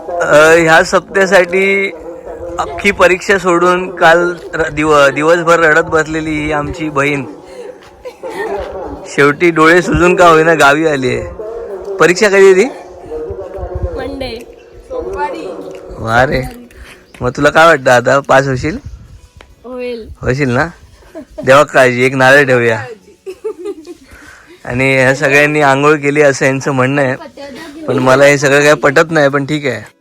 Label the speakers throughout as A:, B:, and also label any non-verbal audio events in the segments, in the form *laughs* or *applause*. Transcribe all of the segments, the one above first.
A: ह्या सप्त्यासाठी अख्खी परीक्षा सोडून काल र- दिव दिवसभर रडत बसलेली ही आमची बहीण. शेवटी डोळे सुजून का होईना गावी आली आहे. परीक्षा कधी आहे ती
B: मंडे
A: वा रे. मग तुला काय वाटतं आता पास होशील? होशील ना? देवा काळजी एक नारळ ठेवूया. आणि ह्या सगळ्यांनी आंघोळ केली असं यांचं म्हणणं आहे. पण मला हे सगळं काय पटत नाही पण ठीक आहे.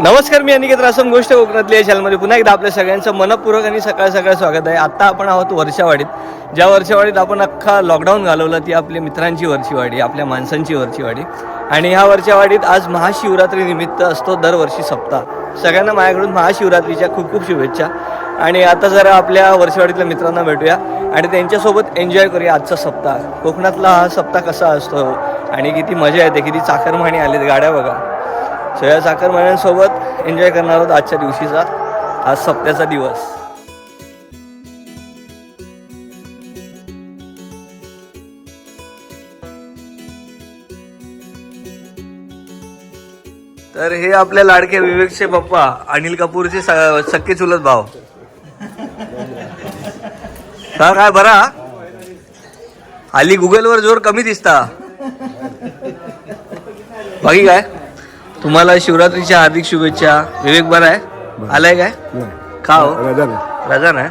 A: नमस्कार मी अनिकेत रासम गोष्ट कोकणातली या चॅनलमध्ये पुन्हा एकदा आपल्या सगळ्यांचं मनपूर्वक आणि सकाळ सकाळ स्वागत आहे. आत्ता आपण आहोत वर्षावाडीत. ज्या वर्षावाडीत आपण अख्खा लॉकडाऊन घालवलं ती आपल्या मित्रांची वर्षीवाडी आपल्या माणसांची वर्षीवाडी. आणि ह्या वर्षावाडीत आज महाशिवरात्री निमित्त असतो दरवर्षी सप्ताह. सगळ्यांना माझ्याकडून महाशिवरात्रीच्या खूप खूप शुभेच्छा. आणि आता जरा आपल्या वर्षवाडीतल्या मित्रांना भेटूया. आणि त्यांच्यासोबत एन्जॉय करूया आजचा सप्ताह. कोकणातला हा सप्ताह कसा असतो आणि किती मजा येते किती चाकरमाणी आलीत गाड्या बघा. सगळ्या या चाकरमान्यांसोबत एन्जॉय करणार आहोत आजच्या दिवशीचा आज सप्त्याचा दिवस. तर हे आपल्या लाडके विवेकचे पप्पा अनिल कपूरचे स- सख्खे चुलत भाव का काय बरा हल्ली गुगलवर जोर कमी दिसता. बाकी काय? तुम्हाला शिवरात्रीच्या हार्दिक शुभेच्छा. विवेक बरा आहे? आलाय काय? का हो? रजा नाही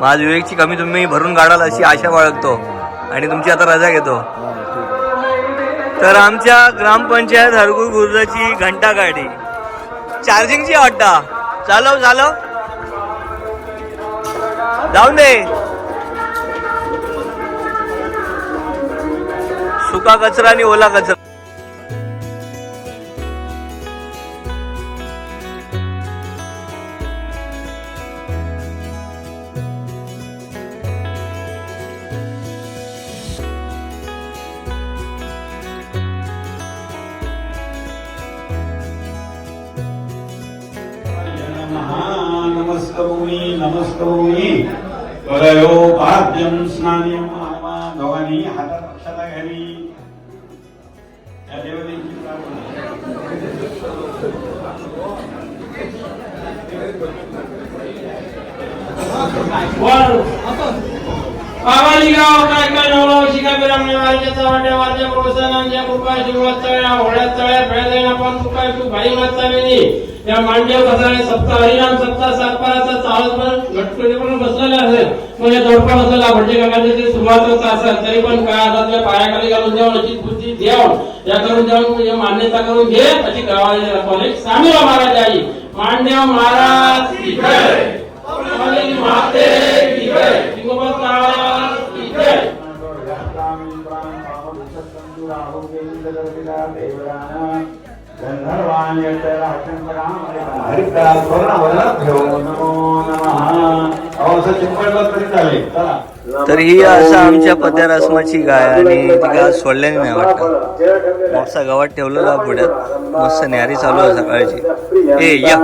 A: मग आज विवेकची कमी तुम्ही भरून काढाल अशी आशा बाळगतो. आणि तुमची आता रजा घेतो. तर आमच्या ग्रामपंचायत हरगुळ गुरुजाची घंटा गाडी. चार्जिंगची वाटता चालव चालव. जाऊन दे. सुका कचरा आणि ओला कचरा.
C: या
D: मांडव कसाळे सप्ता हरिराम सप्ता सातपाराचा चालत पण घटकडे पण बसलेले असेल. म्हणजे जोडपा बसलेला म्हणजे काकांचे ते सुरुवातच असेल तरी पण काय आता त्या पायाखाली घालून द्यावं अशी बुद्धी द्यावं. या करून द्यावं हे मान्यता करून घे अशी गावाने कॉलेज सामीला महाराज आई मांडव महाराज
A: तर ही असं आमच्या पद्यारसमाची गाय आणि ती गाय सोडल्याने नाही वाटत. मगचा गावात ठेवलेला पुढ्यात. मस्त न्यारी चालू आहे सकाळची. ए या.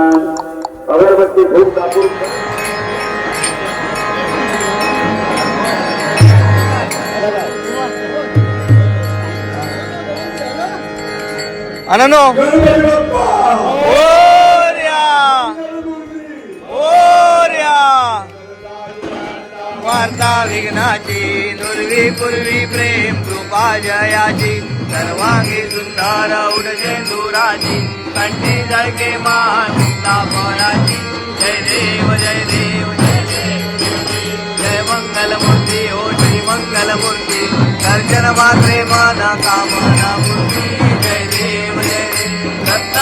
A: अननो ओर्या. ओर्या. वार्ता विघ्नाची दुर्वी पूर्वी प्रेम कृपा जयाची सर्वांगी सुंदर उडजे दुराची कंठी जळके मान तापराची जय देव जय देव जय देव. जय मंगल मूर्ती ओ हो श्री मंगल मूर्ती दर्शन मात्रे माना कामना मूर्ती.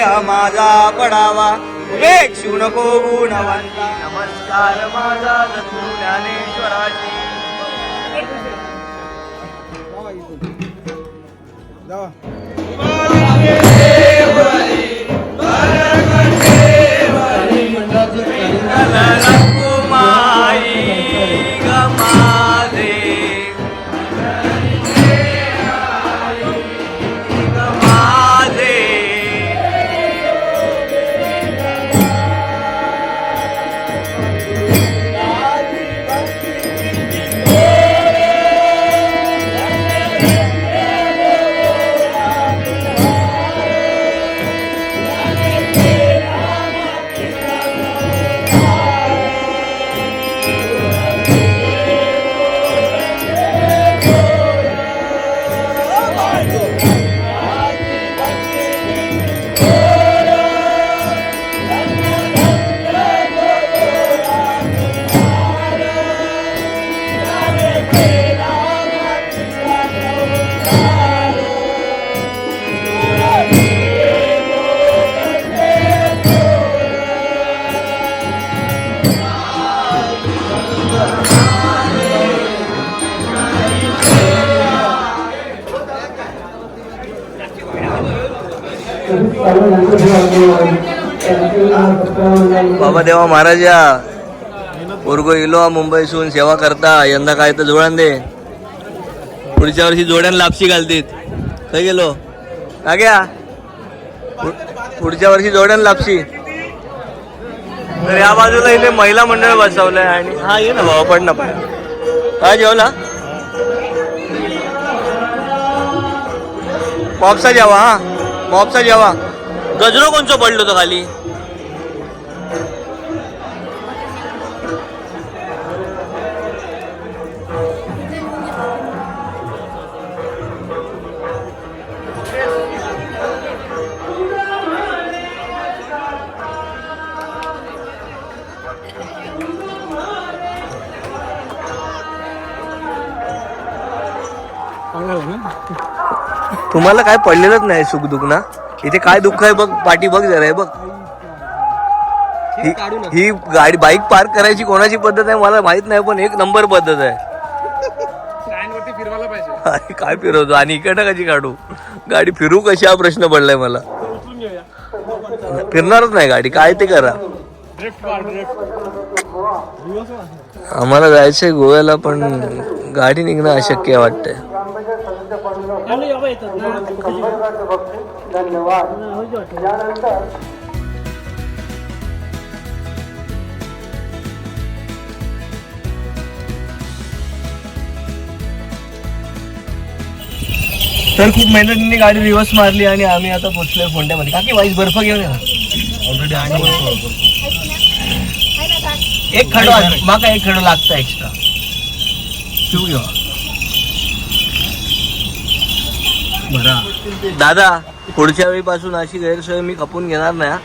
A: देह माझा पडावा. उपेक्षू नको गुणवंता नमस्कार माझा बाबा देवा महाराज या. पोरगो इलो मुंबईसून सेवा करता यंदा काय तर जोड्यान दे. पुढच्या वर्षी जोड्यान लापशी घालतीत. काय गेलो? का घ्या. पुढच्या वर्षी जोड्यान लापशी. तर या बाजूला इथे महिला मंडळ बसवलंय आणि हा ये ना बाबा पण ना पाय. काय जेवला? मॉपसा जेवा हा. मॉपसा जेवा. गजरो कोणचं पडलो तो खाली? तुम्हाला काय पडलेलंच नाही सुख दुख ना? इथे काय दुःख आहे बघ पाठी बघ जरा हे बघ. ही ही गाडी बाईक पार्क करायची कोणाची पद्धत आहे मला माहीत नाही पण एक नंबर पद्धत आहे. काय फिरवतो? आणि इकडनं कशी काढू? गाडी फिरू कशी? हा प्रश्न पडलाय मला. फिरणारच नाही गाडी काय ते करा. आम्हाला जायचंय गोव्याला पण गाडी निघणं अशक्य वाटतंय. तर खूप मेहनतीने गाडी रिवर्स मारली आणि आम्ही आता पोचलोय फोंड्यामध्ये. काकी वाईस बर्फ घेऊन या. ऑलरेडी आणि एक खडो आहे. माका एक खडो लागतं एक्स्ट्रा शिव घेऊ. बरा. दादा पुढच्या वेळीपासून अशी गैरसोय मी खपून घेणार नाही हा.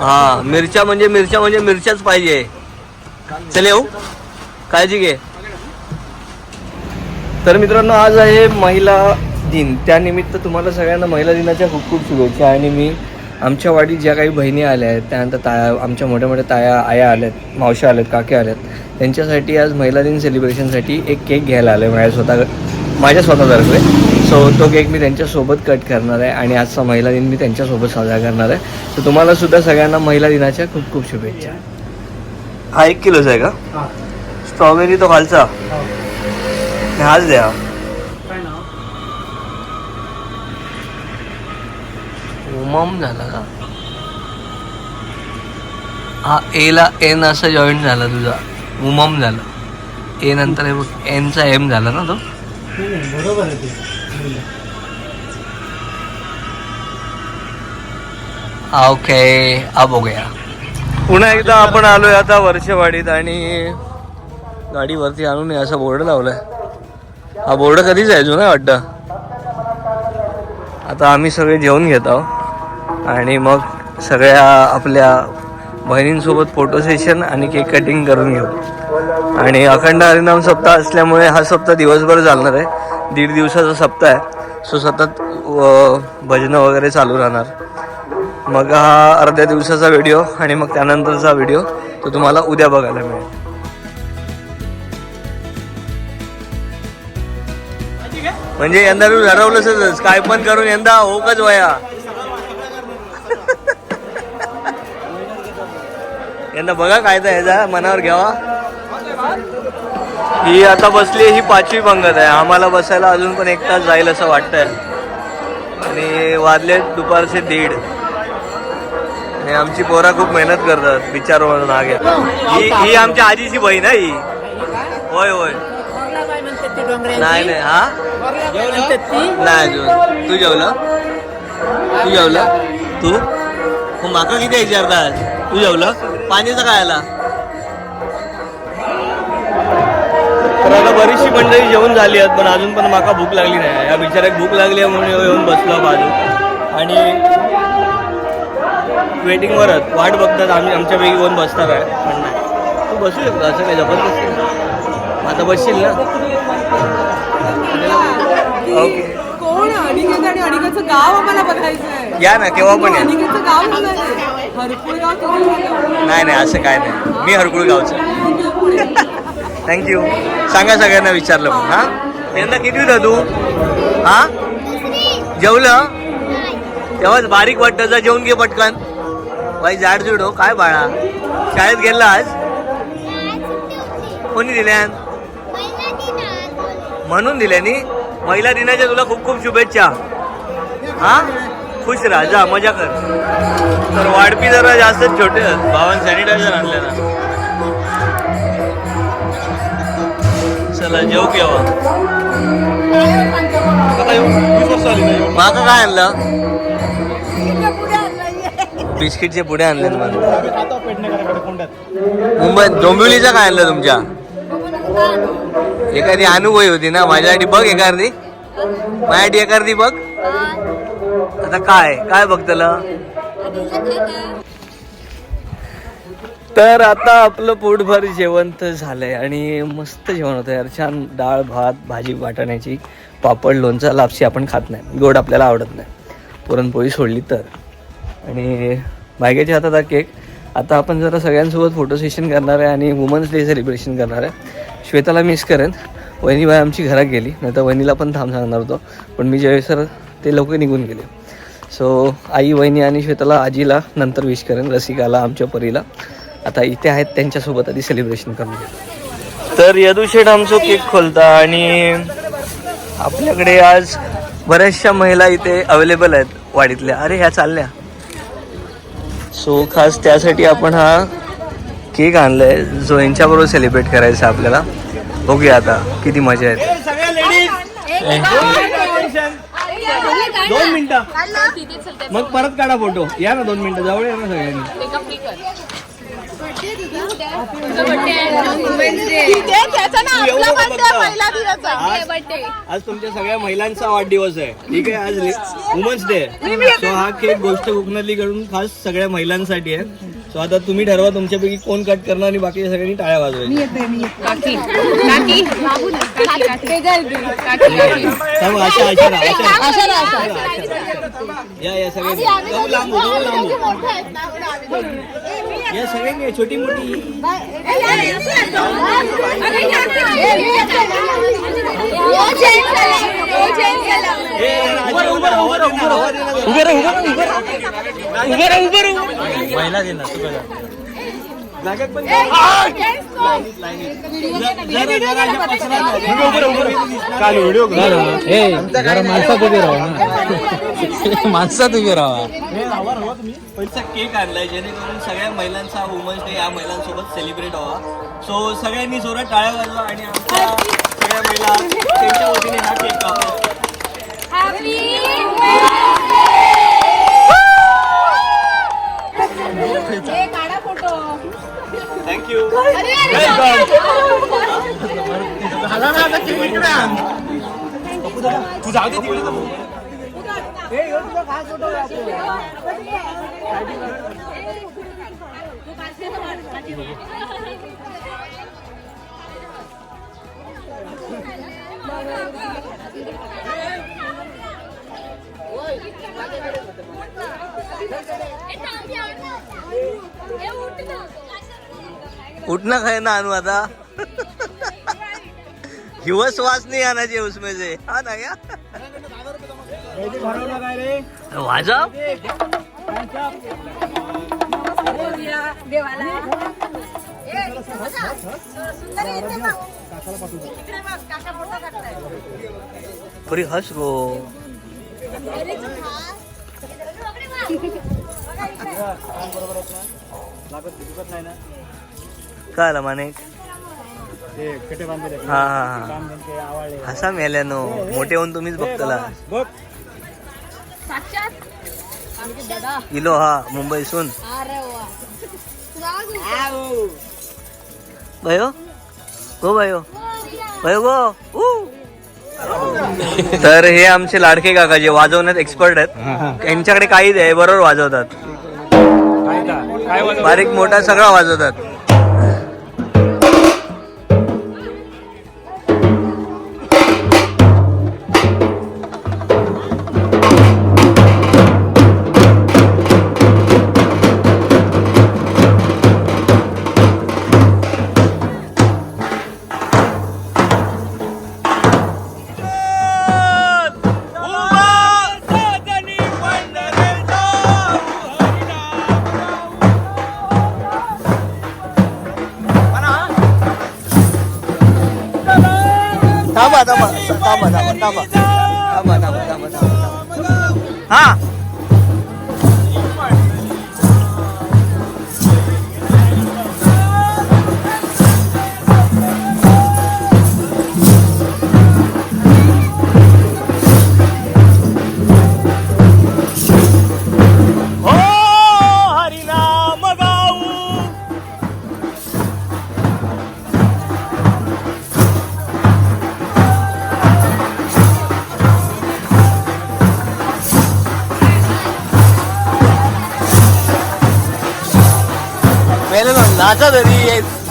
A: हा मिरच्या म्हणजे मिरच्या म्हणजे मिरच्याच पाहिजे. चल येऊ. काळजी घे. तर मित्रांनो आज आहे महिला दिन. त्यानिमित्त तुम्हाला सगळ्यांना महिला दिनाच्या खूप खूप शुभेच्छा आणि मी आमच्या वाडीत ज्या काही बहिणी आल्या आहेत त्यानंतर ताया आमच्या मोठ्या मोठ्या ताया आया आल्यात मावश्या आल्यात काक्या आल्यात त्यांच्यासाठी आज महिला दिन सेलिब्रेशनसाठी एक केक घ्यायला आलो आहे माझ्या स्वतः माझ्या स्वतःतर्फे सो तो केक मी त्यांच्यासोबत कट करणार आहे आणि आजचा महिला दिन मी त्यांच्यासोबत साजरा करणार आहे. तर तुम्हाला सुद्धा सगळ्यांना महिला दिनाच्या खूप खूप शुभेच्छा. हा एक किलोचा आहे का? स्ट्रॉबेरी तो खालचा. हाच द्या. उमम झाला का? हा एला एन असा जॉईंट झाला तुझा. उमम झाला. ए नंतर हे बघ एनचा एम झाला ना तो? हा, ओके अब हो गया. पुन्हा एकदा आपण आलोय आता वर्षवाडीत आणि गाडी वरती आणून हे असा बोर्ड लावलाय. हा बोर्ड कधीच आहे जुना वाटतं. आता आम्ही सगळे जेवण घेत आहोत. आणि मग सगळ्या आपल्या बहिणींसोबत फोटो सेशन आणि केक कटिंग करून घेऊ. आणि अखंड हरिनाम सप्ताह असल्यामुळे हा सप्ताह दिवसभर चालणार आहे. दीड दिवसाचा सप्ताह आहे. सो सतत भजनं वगैरे चालू राहणार. मग हा अर्ध्या दिवसाचा व्हिडिओ आणि मग त्यानंतरचा व्हिडिओ तो तुम्हाला उद्या बघायला मिळेल. म्हणजे यंदा मी ठरवलंच काय पण करून यंदा होकच वया. यांना बघा काय तर ह्याचा मनावर घ्यावा. ही आता बसली ही पाचवी पंगत आहे. आम्हाला बसायला अजून पण एक तास जाईल असं वाटतंय. आणि वाजले दुपारचे दीड. आणि आमची पोरा खूप मेहनत करतात विचार म्हणून आगे ही ही आमच्या आजीची बहीण आहे ही. होय होय. नाही नाही हा? नाही अजून. तू जेवलं? तू जेवलं? तू? मग माका किती विचारतात तू जेवलं पाणीचं काय आला तर आता बरीचशी मंडळी जेवण झाली आहेत पण अजून पण माका भूक लागली नाही. या बिचाऱ्याक भूक लागली आहे म्हणून येऊन बसलो बाजू. आणि वेटिंगवरच वाट बघतात आम्ही आमच्यापैकी कोण बसणार आहे पण नाही. तू बसू शकतो असं काही जबरदस्ती आता बसशील ना? ओके
E: कोण आणि गाव आम्हाला बघायचं आहे
A: या ना केव्हा पण या.
E: अनिकेतचं गाव झालं आहे गाव झालं
A: नाही नाही असं काय नाही. मी हरकुळ गावचं. थँक्यू सांगा सगळ्यांना विचारलं मग हा? यंदा किती होता तू? हा? जेवलं? तेव्हाच बारीक वाटतं जा जेवून घे पटकन. बाई जाड जुडो हो काय बाळा? शाळेत गेला आज? कोणी दिल्यान म्हणून दिल्यानी महिला दिनाच्या तुला खूप खूप शुभेच्छा. हा? खुश राजा मजा कर. तर वाढपी जरा जास्तच छोटे आहेत भावान सॅनिटायझर आणले ना. चला जेव केव्हा माका काय आणलं? बिस्किटचे पुढे आणले मुंबईत डोंबिवलीचं काय आणलं तुमच्या? एखादी अनुभवी होती ना माझ्यासाठी बघ एखादी. कर दी बघ. आता काय? काय बघतलं तर आता आपलं पोटभर जेवण तर झालंय आणि मस्त जेवण होतं यार. छान डाळ भात भाजी वाटाण्याची पापड लोणचा लापशी आपण खात नाही. गोड आपल्याला आवडत नाही. पुरणपोळी सोडली तर. आणि भाग्याच्या हातात हा केक. आता आपण जरा सगळ्यांसोबत फोटो सेशन करणार आहे आणि वुमन्स डे सेलिब्रेशन करणार आहे. श्वेताला मिस करेन. वहिनीबाई आमची घरात गेली नाही तर वहिनीला पण थांब सांगणार होतो. पण मी ज्यावेळेस सर ते लोक निघून गेले. सो आई वहिनी आणि श्वेताला आजीला नंतर विश करेन रसिकाला आमच्या परीला. आता इथे आहेत त्यांच्यासोबत आधी सेलिब्रेशन करून तर यदुशेठ आमचं केक खोलता आणि आपल्याकडे आज बऱ्याचशा महिला इथे अवेलेबल आहेत वाडीतल्या. अरे ह्या चालल्या. सो खास त्यासाठी आपण हा केक आणलाय. जो यांच्याबरोबर सेलिब्रेट करायचा आहे आपल्याला. बघूया आता किती मजा येते. दोन मिनिटं मग परत काढा फोटो या ना दोन मिनिटं. जवळ या ना सगळ्यांनी. आज- आज तुमच्या सगळ्या महिलांचा वाढदिवस आहे. ठीक आहे आज वुमन्स डे सो हा केक गोष्ट कोकणातली कडून खास सगळ्या महिलांसाठी आहे. सो आता तुम्ही ठरवा तुमच्यापैकी कोण कट करणार आणि बाकी सगळ्यांनी टाळ्या राहा. या या सगळ्यांनी लांब लांब. या सगळ्यांनी छोटी मोठी. उभं उभं उभं उभं. उभं उभं जागेत पण जा. जरा- जरा अशा पसरा नाही. उभं राहा. काल व्हिडिओ
F: माणसात उभी राहा.
A: पैसा केक आणलाय जेणेकरून सगळ्या महिलांचा वुमन्स डे या महिलांसोबत सेलिब्रेट व्हावा. सो सगळ्यांनी जोरात टाळ्या वाजवा आणि आमच्या सगळ्या महिला त्यांच्या वतीने हा केक कापा. you.
B: Welcome.
F: Hala na sa kiwi ko yan. तुझा आगे दिखली ना
B: ए यो
A: तो खास फोटो आपको এটা আমি আর না এ উঠতে দাও उठणं खाय ना आणू आता? हिवस वास नाही आणायचे उसमे से हा ना क्या वाजा? पुरी हस गो. *laughs* काय आला माने हा हा हा. हसा मेल्यानो मोठे होऊन तुम्हीच बघतला. इलो हा मुंबईसून भयो? गो भयो. भयो गो. तर हे आमचे लाडके काका जे वाजवण्यात एक्सपर्ट आहेत यांच्याकडे काही आहे बरोबर वाजवतात? बारीक मोठा सगळा वाजवतात. थांबा थांबा थांबा थांबा थांबा थांबा थांबा थांबा थांबा. हा. हो नाका घरी.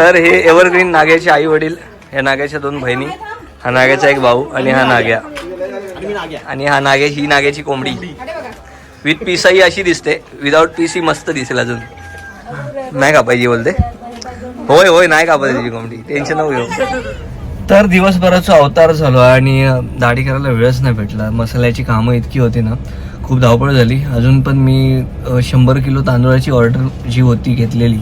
A: तर हे एव्हरग्रीन नाग्याचे आई वडील या नाग्याच्या दोन बहिणी हा नाग्याचा एक भाऊ आणि हा नाग्या. आणि हा नागे ही नाग्याची कोंबडी. विथ पीसही अशी दिसते विदाऊट पीस ही मस्त दिसेल अजून. नाही का पाहिजे बोलते. होय होय नाही का पाहिजे कोंबडी. टेन्शन नको घेऊ. तर दिवसभराचा अवतार झालो आणि दाढी करायला वेळच नाही भेटला. मसाल्याची कामं इतकी होती ना खूप धावपळ झाली. अजून पण मी शंभर किलो तांदूळाची ऑर्डर जी होती घेतलेली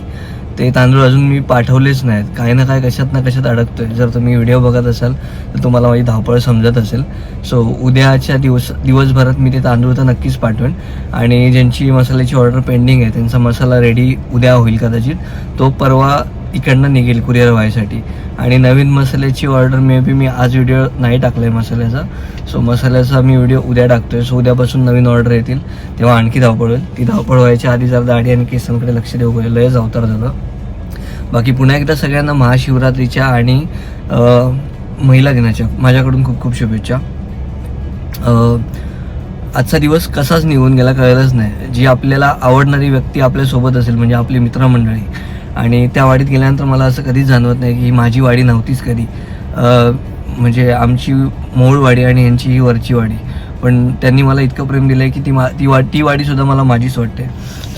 A: ते तांदूळ अजून मी पाठवलेच नाहीत. काही ना काय कशात ना कशात अडकतोय. जर तुम्ही व्हिडिओ बघत असाल तर तुम्हाला माझी धावपळ समजत असेल. सो उद्याच्या दिवस दिवसभरात मी ते तांदूळ तर नक्कीच पाठवेन. आणि ज्यांची मसाल्याची ऑर्डर पेंडिंग आहे त्यांचा मसाला रेडी उद्या होईल कदाचित. तो परवा इकडनं निघेल कुरिअर व्हायसाठी. आणि नवीन मसाल्याची ऑर्डर मे बी मी आज व्हिडिओ नाही टाकला आहे मसाल्याचा. सो मसाल्याचा मी व्हिडिओ उद्या टाकतोय. सो उद्यापासून नवीन ऑर्डर येतील. तेव्हा आणखी धावपळ होईल. ती धावपळ व्हायच्या आधी जर दाढी आणि केसांकडे लक्ष देऊ. पाहिजे लयच अवतार झालं. बाकी पुन्हा एकदा सगळ्यांना महाशिवरात्रीच्या आणि महिला दिनाच्या माझ्याकडून खूप खूप शुभेच्छा. आजचा दिवस कसाच निघून गेला कळलंच नाही. जी आपल्याला आवडणारी व्यक्ती आपल्यासोबत असेल म्हणजे आपली मित्रमंडळी. आणि त्या वाडीत गेल्यानंतर मला असं कधीच जाणवत नाही की माझी वाडी नव्हतीच कधी. म्हणजे आमची मूळ वाडी आणि यांची ही वरची वाडी. पण त्यांनी मला इतकं प्रेम दिलं आहे की ती मा ती वा ती वाडीसुद्धा मला माझीच वाटते.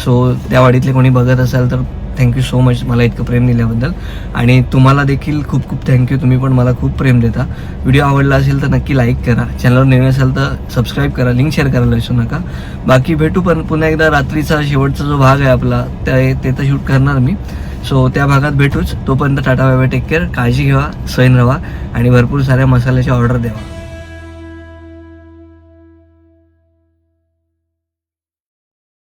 A: सो त्या वाडीतले कोणी बघत असाल तर थँक्यू सो मच मला इतकं प्रेम दिल्याबद्दल. आणि तुम्हाला देखील खूप खूप थँक्यू तुम्ही पण मला खूप प्रेम देता. व्हिडिओ आवडला असेल तर नक्की लाईक करा. चॅनलवर नवीन असेल तर सबस्क्राईब करा. लिंक शेअर करायला विसरू नका. बाकी भेटू पण पुन्हा एकदा रात्रीचा शेवटचा जो भाग आहे आपला त्या ते तर शूट करणार मी. सो त्या भागात भेटूच. तोपर्यंत टाटा बाय टेक केअर काळजी घ्या. सैन राहा आणि भरपूर साऱ्या मसाल्याची ऑर्डर द्यावा